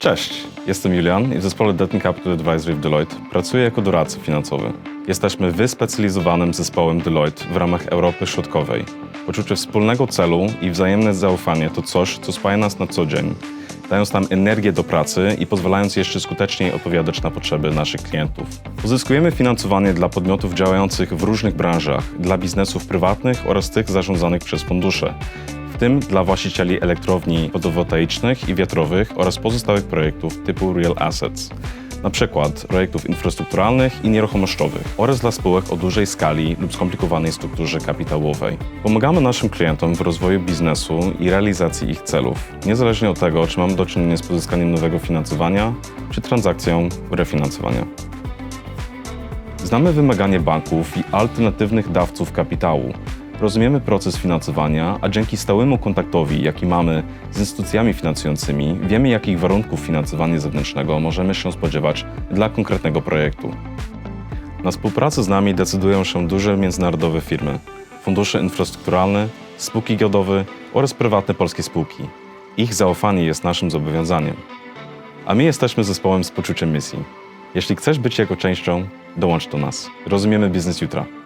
Cześć, jestem Julian i w zespole Debt Capital Advisory w Deloitte pracuję jako doradca finansowy. Jesteśmy wyspecjalizowanym zespołem Deloitte w ramach Europy Środkowej. Poczucie wspólnego celu i wzajemne zaufanie to coś, co spaja nas na co dzień, dając nam energię do pracy i pozwalając jeszcze skuteczniej odpowiadać na potrzeby naszych klientów. Pozyskujemy finansowanie dla podmiotów działających w różnych branżach, dla biznesów prywatnych oraz tych zarządzanych przez fundusze, tym dla właścicieli elektrowni fotowoltaicznych i wiatrowych oraz pozostałych projektów typu Real Assets, przykład projektów infrastrukturalnych i nieruchomościowych oraz dla spółek o dużej skali lub skomplikowanej strukturze kapitałowej. Pomagamy naszym klientom w rozwoju biznesu i realizacji ich celów, niezależnie od tego, czy mamy do czynienia z pozyskaniem nowego finansowania, czy transakcją refinansowania. Znamy wymagania banków i alternatywnych dawców kapitału. Rozumiemy proces finansowania, a dzięki stałemu kontaktowi, jaki mamy z instytucjami finansującymi, wiemy, jakich warunków finansowania zewnętrznego możemy się spodziewać dla konkretnego projektu. Na współpracę z nami decydują się duże międzynarodowe firmy, fundusze infrastrukturalne, spółki giełdowe oraz prywatne polskie spółki. Ich zaufanie jest naszym zobowiązaniem. A my jesteśmy zespołem z poczuciem misji. Jeśli chcesz być jego częścią, dołącz do nas. Rozumiemy biznes jutra.